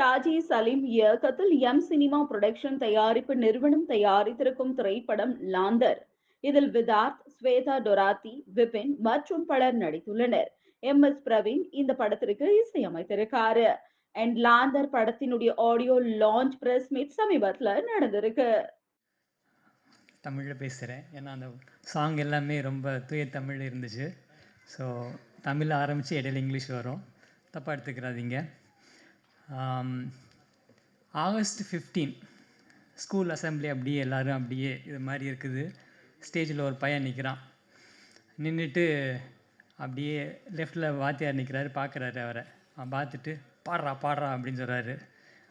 ஷாஜி சலீம் இயக்கத்தில் M cinema production தயாரிப்பு நிறுவனம் தயாரித்திருக்கும் திரைப்படம் லாந்தர். இதில் விதார்த் ஸ்வேதா டொராத்தி விபின் மற்றும் பலர் நடித்துள்ளனர். எம் எஸ் பிரவீன் இந்த படத்திற்கு இசையமைத்திருக்காரு. அண்ட் லாந்தர் படத்தினுடைய ஆடியோ லான்ச் பிரஸ் மீட் சமீபத்தில் நடந்திருக்கு. தமிழில் பேசுகிறேன் ஏன்னா அந்த சாங் எல்லாமே ரொம்ப தூய தமிழ் இருந்துச்சு. ஸோ தமிழில் ஆரம்பித்து இடையில இங்கிலீஷ் வரும். தப்பாக எடுத்துக்கிறாதீங்க ஆகஸ்ட் ஃபிஃப்டீன் ஸ்கூல் அசெம்பிளி அப்படியே எல்லோரும் அப்படியே இது மாதிரி இருக்குது. ஸ்டேஜில் ஒரு பையன் நிற்கிறான் நின்றுட்டு அப்படியே லெஃப்டில் வாத்தியார் நிற்கிறாரு பார்க்குறாரு அவரை. அவன் பார்த்துட்டு பாடுறா பாடுறா அப்படின்னு சொல்கிறாரு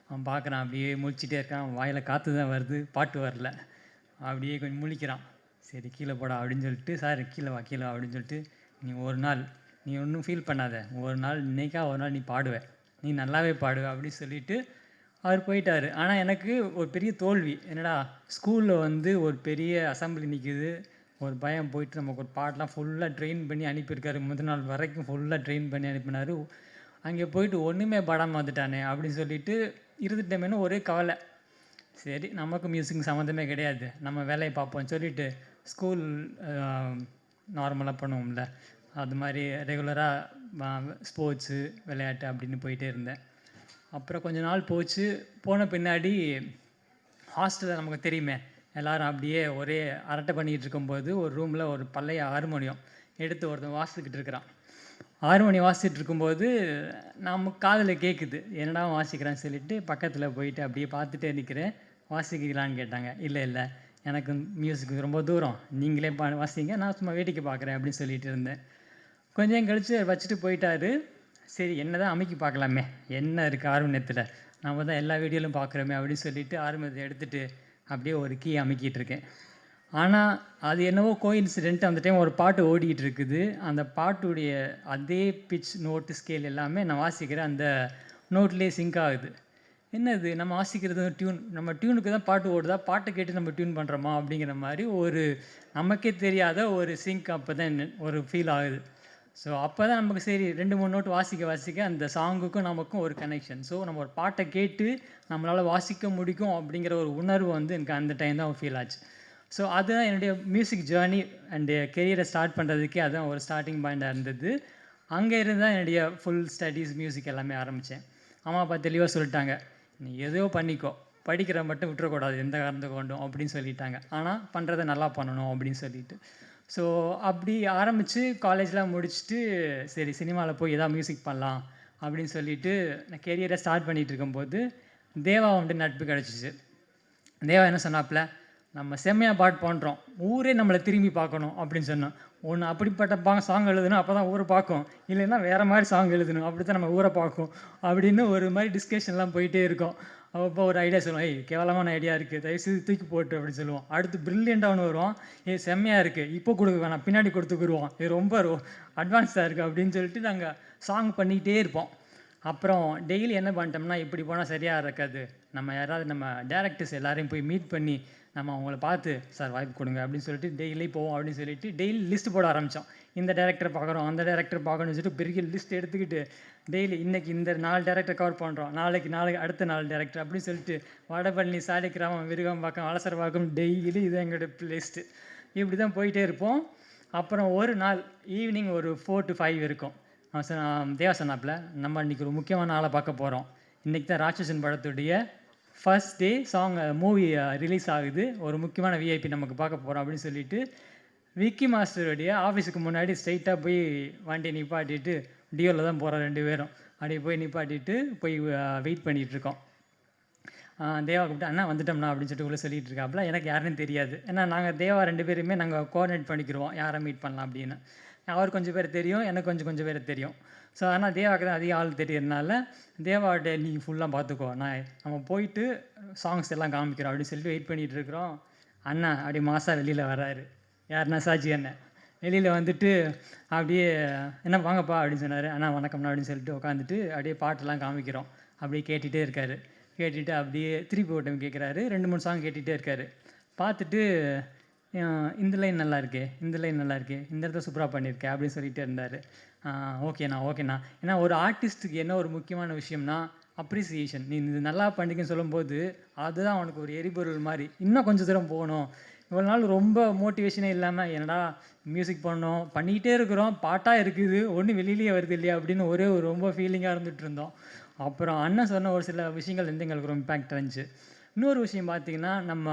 அவன் பார்க்குறான் அப்படியே முழிச்சிட்டே இருக்கான். அவன் வாயில் காற்று தான் வருது பாட்டு வரல. அப்படியே கொஞ்சம் முழிக்கிறான். சரி கீழே போடா அப்படின்னு சொல்லிட்டு சார் கீழே வா கீழே வா அப்படின்னு சொல்லிட்டு நீ ஒரு நாள் நீ ஒன்றும் ஃபீல் பண்ணாத. ஒரு நாள் இன்னைக்கா ஒரு நாள் நீ பாடுவேன் நீ நல்லாவே பாடு அப்படின்னு சொல்லிட்டு அவர் போயிட்டார். ஆனால் எனக்கு ஒரு பெரிய தோல்வி. என்னடா ஸ்கூலில் வந்து ஒரு பெரிய அசம்பிளி நிற்குது ஒரு பயம் போயிட்டு நமக்கு ஒரு பாட்டெலாம் ஃபுல்லாக ட்ரெயின் பண்ணி அனுப்பியிருக்காரு. முதல் நாள் வரைக்கும் ஃபுல்லாக ட்ரெயின் பண்ணி அனுப்பினாரு. அங்கே போயிட்டு ஒன்றுமே பாடாமல் வந்துட்டானே அப்படின்னு சொல்லிட்டு இருந்துட்டோமேனு ஒரே கவலை. சரி நமக்கு மியூசிக் சம்மந்தமே கிடையாது. நம்ம வேலையை பார்ப்போம் சொல்லிட்டு ஸ்கூல் நார்மலாக பண்ணுவோம்ல. அது மாதிரி ரெகுலராக ஸ்போர்ட்ஸு விளையாட்டு அப்படின்னு போயிட்டே இருந்தேன். அப்புறம் கொஞ்ச நாள் போச்சு. போன பின்னாடி ஹாஸ்டலில் நமக்கு தெரியுமே எல்லோரும் அப்படியே ஒரே அரட்டை பண்ணிக்கிட்டு இருக்கும்போது ஒரு ரூமில் ஒரு பழைய ஹார்மோனியம் எடுத்து ஒருத்தன் வாசித்துக்கிட்டு இருக்கிறான். ஹார்மோனியம் வாசிச்சுட்டு இருக்கும்போது நம்ம காதில் கேட்குது என்னடா வாசிக்கிறான்னு சொல்லிட்டு பக்கத்தில் போயிட்டு அப்படியே பார்த்துட்டே நிற்கிறேன் வாசிக்கலான்னு கேட்டாங்க. இல்லை இல்லை. எனக்கு மியூசிக் ரொம்ப தூரம். நீங்களே பா வாசிங்க. நான் சும்மா வேடிக்கை பார்க்குறேன் அப்படின்னு சொல்லிட்டு இருந்தேன். கொஞ்சம் கழித்து வச்சுட்டு போயிட்டாரு. சரி என்ன தான் அமைக்கி பார்க்கலாமே. என்ன இருக்குது ஆர்வணத்தில் நம்ம தான் எல்லா வீடியோலும் பார்க்குறோமே அப்படின்னு சொல்லிட்டு ஆர்வத்தை எடுத்துகிட்டு அப்படியே ஒரு கீ அமைக்கிட்டு இருக்கேன். ஆனால் அது என்னவோ கோஇன்சிடென்ட் அந்த டைம் ஒரு பாட்டு ஓடிக்கிட்டு இருக்குது. அந்த பாட்டுடைய அதே பிச் நோட்டு ஸ்கேல் எல்லாமே நான் வாசிக்கிற அந்த நோட்லேயே சிங்க் ஆகுது. என்னது? நம்ம வாசிக்கிறது டியூன் நம்ம டியூனுக்கு தான் பாட்டு ஓடுதா? பாட்டை கேட்டு நம்ம டியூன் பண்ணுறோமா அப்படிங்கிற மாதிரி ஒரு நமக்கே தெரியாத ஒரு சிங்க் அப்போ தான் ஒரு ஃபீல் ஆகுது. ஸோ அப்போ தான் நமக்கு சரி ரெண்டு மூணு நோட்டு வாசிக்க வாசிக்க அந்த சாங்குக்கும் நமக்கும் ஒரு கனெக்ஷன் ஸோ நம்ம ஒரு பாட்டை கேட்டு நம்மளால் வாசிக்க முடிக்கும் அப்படிங்கிற ஒரு உணர்வு வந்து எனக்கு அந்த டைம் தான் ஃபீல் ஆச்சு. ஸோ அதுதான் என்னுடைய மியூசிக் ஜேர்னி அண்டு கெரியரை ஸ்டார்ட் பண்ணுறதுக்கே அதுதான் ஒரு ஸ்டார்டிங் பாயிண்டாக இருந்தது. அங்கே இருந்து தான் என்னுடைய ஃபுல் ஸ்டடீஸ் மியூசிக் எல்லாமே ஆரம்பித்தேன் அம்மா அப்பா தெளிவாக சொல்லிட்டாங்க நீ எதையோ பண்ணிக்கோ படிக்கிற மட்டும் விட்டுறக்கூடாது எந்த காரணத்தை கொண்டும் அப்படின்னு சொல்லிட்டாங்க. ஆனால் பண்ணுறதை நல்லா பண்ணணும் அப்படின்னு சொல்லிட்டு. ஸோ அப்படி ஆரம்பித்து காலேஜ்லாம் முடிச்சுட்டு சரி சினிமாவில் போய் எதாவது மியூசிக் பண்ணலாம் அப்படின்னு சொல்லிட்டு நான் கெரியரை ஸ்டார்ட் பண்ணிகிட்டு இருக்கும்போது தேவா வந்துட்டு நட்பு கிடச்சிச்சு. தேவா என்ன சொன்னாப்புல நம்ம செம்மையாக பாட்டு பண்ணுறோம் ஊரே நம்மளை திரும்பி பார்க்கணும் அப்படின்னு சொன்னோம் ஒன்று அப்படிப்பட்ட பா சாங் எழுதணும் அப்போ தான் ஊரை பார்க்கும். இல்லைன்னா வேறு மாதிரி சாங் எழுதணும் அப்படி தான் நம்ம ஊரை பார்க்கும் அப்படின்னு ஒரு மாதிரி டிஸ்கஷன்லாம் போயிட்டே இருக்கும். அப்போ ஒரு ஐடியா சொல்லுவோம் ஏய் கேவலமான ஐடியா இருக்குது தயவுசெய்து தூக்கி போட்டு அப்படின்னு சொல்லுவோம் அடுத்து ப்ரில்லியண்ட்டாக ஒன்று வரும் ஏ செம்மையாக இருக்குது இப்போ கொடுக்க வேணாம் பின்னாடி கொடுத்துக்குருவோம் இது ரொம்ப அட்வான்ஸாக இருக்குது அப்படின்னு சொல்லிட்டு நாங்கள் சாங் பண்ணிக்கிட்டே இருப்போம். அப்புறம் டெய்லி என்ன பண்ணிட்டோம்னா இப்படி போனால் சரியாக இருக்காது. நம்ம யாராவது நம்ம டேரக்டர்ஸ் எல்லாரையும் போய் மீட் பண்ணி நம்ம அவங்கள பார்த்து சார் வாய்ப்பு கொடுங்க அப்படின்னு சொல்லிட்டு டெய்லி போவோம் அப்படின்னு சொல்லிட்டு டெய்லி லிஸ்ட் போட ஆரம்பித்தோம் இந்த டேரக்டர் பார்க்குறோம் அந்த டேரக்டர் பார்க்கணும்னு சொல்லிட்டு பெரிய லிஸ்ட் எடுத்துக்கிட்டு டெய்லி இன்றைக்கி இந்த நாலு டேரக்டர் கவர் பண்ணுறோம் நாளைக்கு நாளைக்கு அடுத்த நாலு டேரக்டர் அப்படின்னு சொல்லிட்டு வடபழனி சாலிக்கிராமம் விருகம்பாக்கம் வலசரவாக்கம் டெய்லி இது எங்களோட லிஸ்ட்டு இப்படி தான் போயிட்டே இருப்போம். அப்புறம் ஒரு நாள் ஈவினிங் ஒரு ஃபோர் டு ஃபைவ் இருக்கும். அவன் தேவா நம்ம இன்றைக்கி ஒரு முக்கியமான ஆளை பார்க்க போகிறோம் இன்றைக்கி தான் ராட்சசன் படத்துடைய first day song movie release ஆகுது. ஒரு முக்கியமான விஐபி நமக்கு பார்க்க போகிறோம் அப்படின்னு சொல்லிட்டு விக்கி மாஸ்டருடைய ஆஃபீஸுக்கு முன்னாடி ஸ்ட்ரைட்டாக போய் வண்டியை நிப்பாட்டிட்டு டியோவில் தான் போகிறோம் ரெண்டு பேரும். அப்படியே போய் நிப்பாட்டிட்டு போய் uh, வெயிட் பண்ணிகிட்ருக்கோம் தேவா கூப்பிட்டு அண்ணா வந்துட்டோம்ண்ணா அப்படின்னு சொல்லிட்டு உள்ள சொல்லிட்டு இருக்காப்புல. எனக்கு யாருன்னு தெரியாது. ஏன்னா நாங்கள் தேவா ரெண்டு பேருமே நாங்கள் கோஆர்டினேட் பண்ணிக்கிருவோம் யாரை மீட் பண்ணலாம் அப்படின்னு. அவர் கொஞ்சம் பேர் தெரியும் எனக்கு கொஞ்சம் கொஞ்சம் பேர் தெரியும். ஸோ ஆனால் தேவாக்கு தான் அதிக ஆள் தெரியறதுனால தேவாவோட நீ ஃபுல்லாக பார்த்துக்கோ நான் நம்ம போயிட்டு சாங்ஸ் எல்லாம் காமிக்கிறோம் அப்படின்னு சொல்லிட்டு வெயிட் பண்ணிகிட்டு இருக்கிறோம். அண்ணா அப்படி மாசா வெளியில் வராரு. யாருன்னா சாஜி அண்ணன் வெளியில் வந்துட்டு அப்படியே என்ன வாங்கப்பா அப்படின்னு சொன்னார். அண்ணா வணக்கம்ண்ணா அப்படின்னு சொல்லிட்டு உட்காந்துட்டு அப்படியே பாட்டெல்லாம் காமிக்கிறோம். அப்படியே கேட்டுகிட்டே இருக்காரு. கேட்டுட்டு அப்படியே திருப்பி ஓட்டம் கேட்குறாரு ரெண்டு மூணு சாங் கேட்டுகிட்டே இருக்காரு. பார்த்துட்டு இந்த லைன் நல்லா இருக்கே இந்த லைன் நல்லா இருக்கே இந்த இடத்த சூப்பராக பண்ணியிருக்கேன் அப்படின்னு சொல்லிட்டு இருந்தார். ஓகேண்ணா ஓகேண்ணா. ஏன்னா ஒரு ஆர்டிஸ்ட்டுக்கு என்ன ஒரு முக்கியமான விஷயம்னா அப்ரிசியேஷன் நீ இது நல்லா பண்ணிக்கன்னு சொல்லும்போது அதுதான் அவனுக்கு ஒரு எரிபொருள் மாதிரி. இன்னும் கொஞ்சம் தூரம் போகணும். இவ்வளோ நாள் ரொம்ப மோட்டிவேஷனே இல்லாமல் என்னடா மியூசிக் பண்ணோம். பண்ணிக்கிட்டே இருக்கிறோம். பாட்டாக இருக்குது. ஒன்றும் வெளியிலேயே வருது இல்லையா? அப்படின்னு ஒரே ஒரு ரொம்ப ஃபீலிங்காக இருந்துகிட்டு இருந்தோம். அப்புறம் அண்ணன் சொன்ன ஒரு சில விஷயங்கள் வந்து எங்களுக்கு ரொம்ப இம்பேக்ட் இருந்துச்சு இன்னொரு விஷயம் பார்த்தீங்கன்னா நம்ம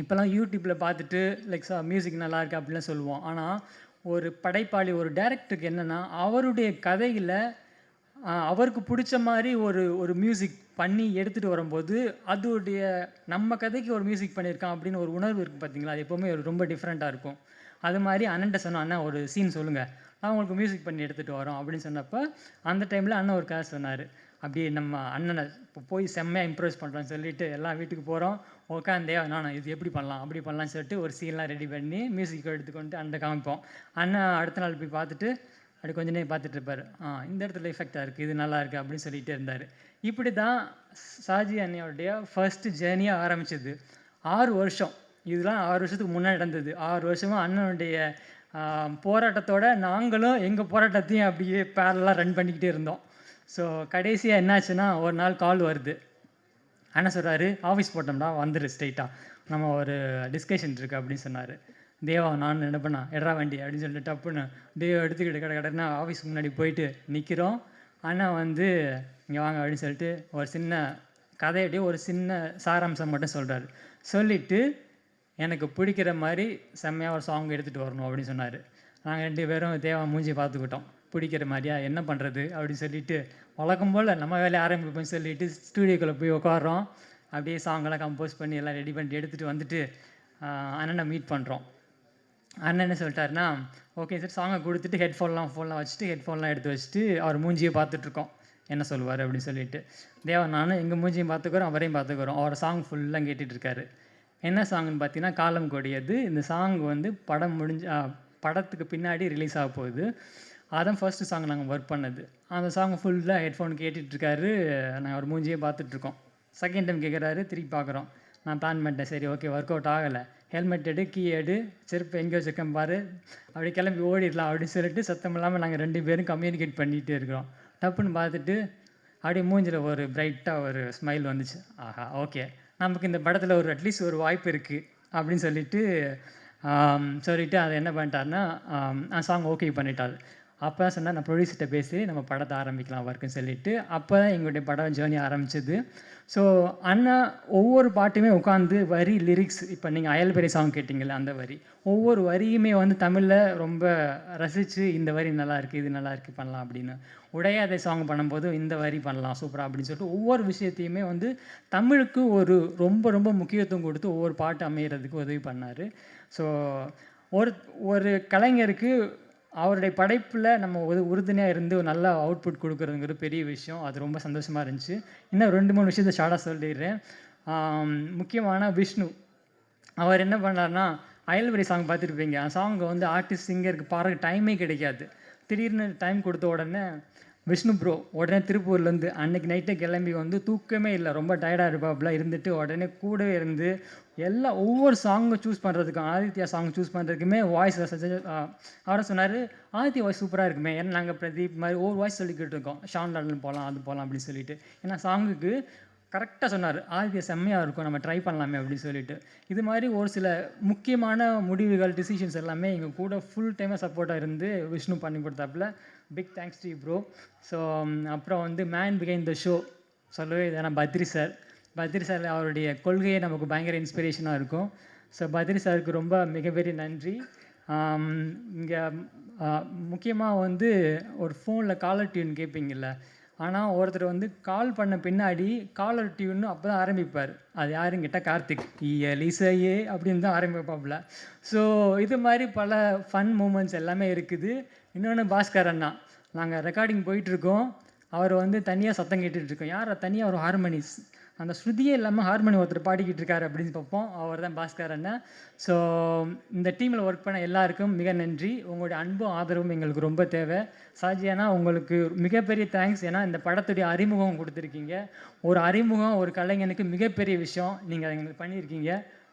இப்போல்லாம் யூடியூப்பில் பார்த்துட்டு லைக் மியூசிக் நல்லாயிருக்கு அப்படிலாம் சொல்லுவோம். ஆனால் ஒரு படைப்பாளி ஒரு டைரக்டருக்கு என்னென்னா அவருடைய கதையில் அவருக்கு பிடிச்ச மாதிரி ஒரு ஒரு மியூசிக் பண்ணி எடுத்துகிட்டு வரும்போது அதோடைய நம்ம கதைக்கு ஒரு மியூசிக் பண்ணியிருக்கான் அப்படின்னு ஒரு உணர்வு இருக்குது பார்த்தீங்களா அது எப்போவுமே ஒரு ரொம்ப டிஃப்ரெண்ட்டாக இருக்கும். அது மாதிரி அண்ணன்ட்ட சொன்னோம் அண்ணா ஒரு சீன் சொல்லுங்கள் நான் உங்களுக்கு மியூசிக் பண்ணி எடுத்துகிட்டு வரோம் அப்படின்னு சொன்னப்போ அந்த டைமில் அண்ணன் ஒரு கதை சொன்னார். அப்படியே நம்ம அண்ணனை இப்போ போய் செம்மையாக இம்ப்ரெஸ் பண்ணுறோன்னு சொல்லிட்டு எல்லாம் வீட்டுக்கு போகிறோம் உட்காந்தே நான் இது எப்படி பண்ணலாம்? அப்படி பண்ணலாம்னு சொல்லிட்டு ஒரு சீன்லாம் ரெடி பண்ணி மியூசிக் எடுத்துக்கொண்டு அண்ணன் காமிப்போம். அண்ணன் அடுத்த நாள் போய் பார்த்துட்டு அப்படி கொஞ்ச நேரம் பார்த்துட்டு இருப்பார். ஆ இந்த இடத்துல எஃபெக்டாக இருக்குது இது நல்லா இருக்குது அப்படின்னு சொல்லிகிட்டே இருந்தார். இப்படி தான் ஷாஜி அண்ணியோடைய ஃபர்ஸ்ட் ஜேர்னியாக ஆரம்பிச்சது. ஆறு வருஷம். இதெல்லாம் ஆறு வருஷத்துக்கு முன்னாடி நடந்தது. ஆறு வருஷமாக அண்ணனுடைய போராட்டத்தோட நாங்களும் எங்கள் போராட்டத்தையும் அப்படியே பேரலாக ரன் பண்ணிக்கிட்டே இருந்தோம். ஸோ கடைசியாக என்னாச்சுன்னா ஒரு நாள் கால் வருது. அண்ணன் சொல்கிறாரு ஆஃபீஸ் போட்டோம்டா வந்துரு ஸ்ட்ரைட்டாக நம்ம ஒரு டிஸ்கஷன் இருக்குது அப்படின்னு சொன்னார். தேவா நான் என்ன பண்ணா வண்டி அப்படின்னு சொல்லிட்டு டப்புன்னு தேவா எடுத்துக்கிட்டு கடை கடைனா ஆஃபீஸ் முன்னாடி போயிட்டு நிற்கிறோம் அண்ணன் வந்து இங்கே வாங்க அப்படின்னு சொல்லிட்டு ஒரு சின்ன கதையுடைய ஒரு சின்ன சாராம்சம் மட்டும் சொல்கிறாரு சொல்லிவிட்டு எனக்கு பிடிக்கிற மாதிரி செம்மையாக ஒரு சாங் எடுத்துகிட்டு வரணும் அப்படின்னு சொன்னார். நாங்கள் ரெண்டு பேரும் தேவா மூஞ்சி பார்த்துக்கிட்டோம். பிடிக்கிற மாதிரியா? என்ன பண்ணுறது அப்படின்னு சொல்லிட்டு வழக்கம் போல் நம்ம வேலையை ஆரம்பிப்போம்னு சொல்லிட்டு ஸ்டூடியோக்குள்ளே போய் உட்காரோம் அப்படியே சாங்கெல்லாம் கம்போஸ் பண்ணி எல்லாம் ரெடி பண்ணிட்டு எடுத்துகிட்டு வந்துட்டு அண்ணனை மீட் பண்ணுறோம் அண்ணன் என்ன சொல்லிட்டாருன்னா ஓகே சார் சாங்கை கொடுத்துட்டு ஹெட்ஃபோன்லாம் ஃபோன்லாம் வச்சுட்டு ஹெட்ஃபோன்லாம் எடுத்து வச்சுட்டு அவர் மூஞ்சியை பார்த்துட்ருக்கோம் என்ன சொல்லுவார்? அப்படின்னு சொல்லிட்டு. தேவன் நானும் எங்கள் மூஞ்சியும் பார்த்துக்கிறோம் அவரையும் பார்த்துக்கிறோம். அவர் சாங் ஃபுல்லாக கேட்டுட்ருக்காரு என்ன சாங்னு பார்த்தீங்கன்னா காலம் கொடியது. இந்த சாங் வந்து படம் முடிஞ்ச படத்துக்கு பின்னாடி ரிலீஸ் ஆக போகுது. அதான் ஃபர்ஸ்ட் சாங் நாங்கள் ஒர்க் பண்ணது. அந்த சாங் ஃபுல்லாக ஹெட்ஃபோன் கேட்டுட்ருக்காரு. நாங்கள் அவர் மூஞ்சியே பார்த்துட்ருக்கோம். செகண்ட் டைம் கேட்குறாரு திருப்பி பார்க்குறோம் நான் பிளான் பண்ணிட்டேன். சரி ஓகே ஒர்க் அவுட் ஆகலை. ஹெல்மெட் எடு கீ எடு செருப்பு எங்கே வச்சுருக்கேன் பாரு. அப்படி கிளம்பி ஓடிடலாம் அப்படின்னு சொல்லிட்டு சத்தம் இல்லாமல் நாங்கள் ரெண்டு பேரும் கம்யூனிகேட் பண்ணிகிட்டே இருக்கிறோம். டப்புன்னு பார்த்துட்டு அப்படியே மூஞ்சில் ஒரு பிரைட்டாக ஒரு ஸ்மைல் வந்துச்சு. ஆஹா ஓகே நமக்கு இந்த படத்தில் ஒரு அட்லீஸ்ட் ஒரு வாய்ப்பு இருக்குது அப்படின்னு சொல்லிட்டு சொல்லிவிட்டு சொல்லிட்டு அதை என்ன பண்ணிட்டாருன்னா சாங் ஓகே பண்ணிட்டாரு. அப்போ தான் சொன்னால் நான் ப்ரொடியூசர்கிட்ட பேசி நம்ம படத்தை ஆரம்பிக்கலாம் ஒர்க்குன்னு சொல்லிட்டு அப்போ தான் எங்களுடைய படம் ஜேர்னி ஆரம்பிச்சது. ஸோ அண்ணா ஒவ்வொரு பாட்டுமே உட்காந்து வரி லிரிக்ஸ் இப்போ நீங்கள் அயல்பெரி சாங் கேட்டிங்கல்ல அந்த வரி ஒவ்வொரு வரியுமே வந்து தமிழில் ரொம்ப ரசித்து இந்த வரி நல்லா இருக்குது இது நல்லா இருக்குது பண்ணலாம் அப்படின்னு. உடையாதை சாங் பண்ணும்போது இந்த வரி பண்ணலாம் சூப்பராக அப்படின்னு சொல்லிட்டு ஒவ்வொரு விஷயத்தையுமே வந்து தமிழுக்கு ஒரு ரொம்ப ரொம்ப முக்கியத்துவம் கொடுத்து ஒவ்வொரு பாட்டு அமைகிறதுக்கு உதவி பண்ணார். ஸோ ஒரு ஒரு கலைஞருக்கு அவருடைய படைப்பில் நம்ம ஒரு உறுதுணையாக இருந்து ஒரு நல்ல அவுட்புட் கொடுக்குறதுங்கிறது பெரிய விஷயம். அது ரொம்ப சந்தோஷமாக இருந்துச்சு. இன்னும் ரெண்டு மூணு விஷயத்தை ஷார்ட்டாக சொல்லிடுறேன். முக்கியமான விஷ்ணு. அவர் என்ன பண்ணார்னா அயல்வரி சாங் பார்த்துருப்பீங்க. அந்த சாங் வந்து ஆர்டிஸ்ட் சிங்கருக்கு பாடுறதுக்கு டைமே கிடைக்காது. திடீர்னு டைம் கொடுத்த உடனே விஷ்ணு ப்ரோ உடனே திருப்பூர்லேருந்து அன்னைக்கு நைட்டே கிளம்பி வந்து தூக்கமே இல்லை. ரொம்ப டயர்டாக இருப்பாப்புல இருந்துட்டு உடனே கூடவே இருந்து எல்லா ஒவ்வொரு சாங்கும் சூஸ் பண்ணுறதுக்கும் ஆதித்யா சாங் சூஸ் பண்ணுறதுக்குமே வாய்ஸ் அவரை சொன்னார் ஆதித்யா வாய்ஸ் சூப்பராக இருக்குமே. ஏன்னா நாங்கள் பிரதீப் மாதிரி ஒவ்வொரு வாய்ஸ் சொல்லிக்கிட்டு இருக்கோம். ஷான் லாடன் போகலாம் அது போகலாம் அப்படின்னு சொல்லிட்டு. ஏன்னா சாங்குக்கு கரெக்டாக சொன்னார். ஆதித்யா செம்மையாக இருக்கும் நம்ம ட்ரை பண்ணலாமே அப்படின்னு சொல்லிட்டு. இது மாதிரி ஒரு சில முக்கியமான முடிவுகள் டிசிஷன்ஸ் எல்லாமே எங்கள் கூட ஃபுல் டைமாக சப்போர்ட்டாக இருந்து விஷ்ணு பண்ணி கொடுத்தாப்புல. Big thanks to bro so அப்புறம் வந்து மேன் பிகைன் த ஷோ சொல்லவே ஏன்னா பத்ரி சார் பத்ரி சார் அவருடைய கொள்கையே நமக்கு பயங்கர இன்ஸ்பிரேஷனாக இருக்கும். ஸோ பத்ரி சாருக்கு ரொம்ப மிகப்பெரிய நன்றி. இங்கே முக்கியமாக வந்து ஒரு ஃபோனில் காலர் டியூன் கேட்பீங்கள்ல ஆனால் ஒருத்தர் வந்து கால் பண்ண பின்னாடி காலர் டியூன் அப்போ தான் ஆரம்பிப்பார். அது யாரும் கிட்ட கார்த்திக். இயலிசையே அப்படின்னு தான் ஆரம்பிப்பாப்புல. ஸோ இது மாதிரி பல ஃபன் மூமெண்ட்ஸ் எல்லாமே இருக்குது. இன்னொன்று பாஸ்கர் அண்ணா. நாங்கள் ரெக்கார்டிங் போயிட்டுருக்கோம் அவர் வந்து தனியாக சத்தம் கேட்டுட்ருக்கோம் யார் தனியாக ஒரு ஹார்மனிஸ் அந்த ஸ்ருதியே இல்லாமல் ஹார்மோனி ஒருத்தர் பாடிக்கிட்டு இருக்காரு அப்படின்னு பார்ப்போம். அவர் தான் பாஸ்கர் அண்ணன் ஸோ இந்த டீமில் ஒர்க் பண்ண எல்லாருக்கும் மிக நன்றி. உங்களுடைய அன்பும் ஆதரவும் எங்களுக்கு ரொம்ப தேவை. சாஜியானா உங்களுக்கு மிகப்பெரிய தேங்க்ஸ் ஏன்னா இந்த படத்துடைய அறிமுகம் கொடுத்துருக்கீங்க. ஒரு அறிமுகம் ஒரு கலைஞனுக்கு மிகப்பெரிய விஷயம். நீங்கள் எங்களுக்கு பண்ணியிருக்கீங்க.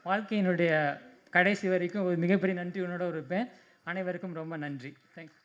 வாழ்க்கையினுடைய கடைசி வரைக்கும் ஒரு மிகப்பெரிய நன்றி உன்னோட இருப்பேன். அனைவருக்கும் ரொம்ப நன்றி. தேங்க்ஸ்